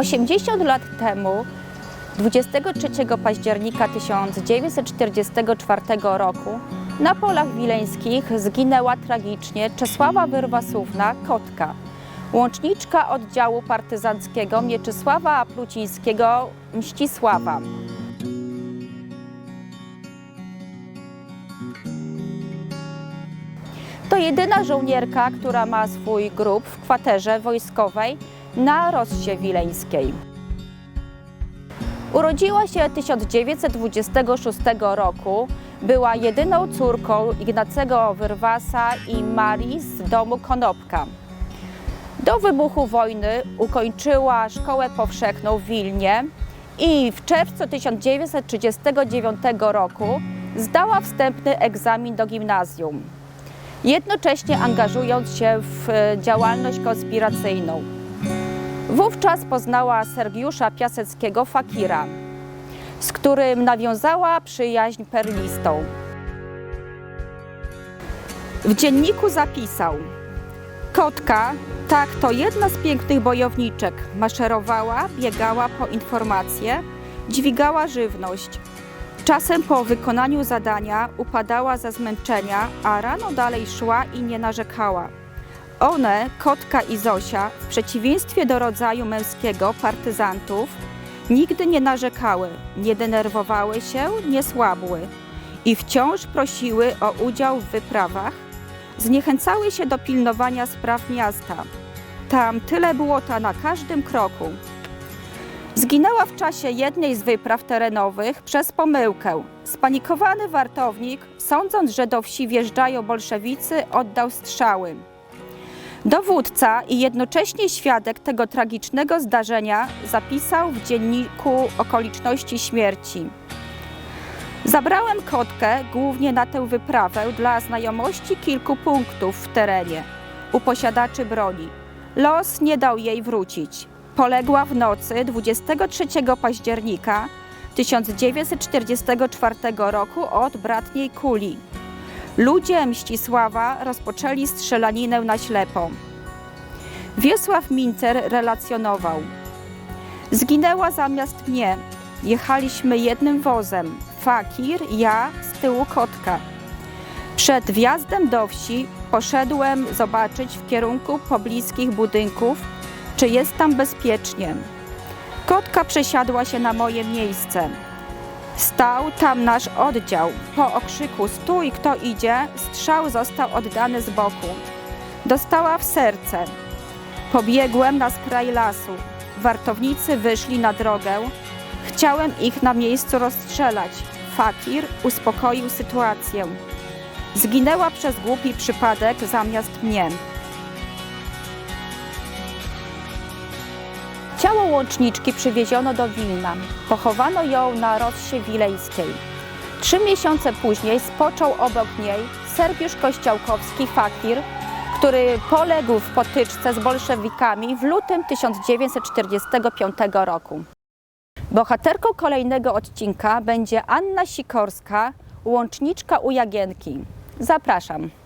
80 lat temu, 23 października 1944 roku, na polach wileńskich zginęła tragicznie Czesława Wyrwasówna Kotka, łączniczka oddziału partyzanckiego Mieczysława Plucińskiego Mścisława. To jedyna żołnierka, która ma swój grób w kwaterze wojskowej na Rossie Wileńskiej. Urodziła się 1926 roku. Była jedyną córką Ignacego Wyrwasa i Marii z domu Konopka. Do wybuchu wojny ukończyła szkołę powszechną w Wilnie i w czerwcu 1939 roku zdała wstępny egzamin do gimnazjum jednocześnie angażując się w e, działalność konspiracyjną. Wówczas poznała Sergiusza Piaseckiego Fakira, z którym nawiązała przyjaźń perlistą. W dzienniku zapisał: Kotka, tak, to jedna z pięknych bojowniczek. Maszerowała, biegała po informacje, dźwigała żywność. Czasem po wykonaniu zadania upadała ze zmęczenia, a rano dalej szła i nie narzekała. One, Kotka i Zosia, w przeciwieństwie do rodzaju męskiego partyzantów, nigdy nie narzekały, nie denerwowały się, nie słabły i wciąż prosiły o udział w wyprawach, zniechęcały się do pilnowania spraw miasta. Tam tyle błota na każdym kroku. Zginęła w czasie jednej z wypraw terenowych przez pomyłkę. Spanikowany wartownik, sądząc, że do wsi wjeżdżają bolszewicy, oddał strzały. Dowódca i jednocześnie świadek tego tragicznego zdarzenia zapisał w dzienniku okoliczności śmierci. Zabrałem kotkę głównie na tę wyprawę dla znajomości kilku punktów w terenie u posiadaczy broni. Los nie dał jej wrócić. Poległa w nocy 23 października 1944 roku od bratniej kuli. Ludzie Mścisława rozpoczęli strzelaninę na ślepo. Wiesław Mincer relacjonował. Zginęła zamiast mnie. Jechaliśmy jednym wozem. Fakir, ja, z tyłu kotka. Przed wjazdem do wsi poszedłem zobaczyć w kierunku pobliskich budynków, czy jest tam bezpiecznie. Kotka przesiadła się na moje miejsce. Stał tam nasz oddział. Po okrzyku stój, kto idzie, strzał został oddany z boku. Dostała w serce. Pobiegłem na skraj lasu. Wartownicy wyszli na drogę. Chciałem ich na miejscu rozstrzelać. Fakir uspokoił sytuację. Zginęła przez głupi przypadek zamiast mnie. Ciało łączniczki przywieziono do Wilna. Pochowano ją na Rossie Wileńskiej. Trzy miesiące później spoczął obok niej Sergiusz Kościołkowski Fakir, który poległ w potyczce z bolszewikami w lutym 1945 roku. Bohaterką kolejnego odcinka będzie Anna Sikorska, łączniczka u Jagienki. Zapraszam.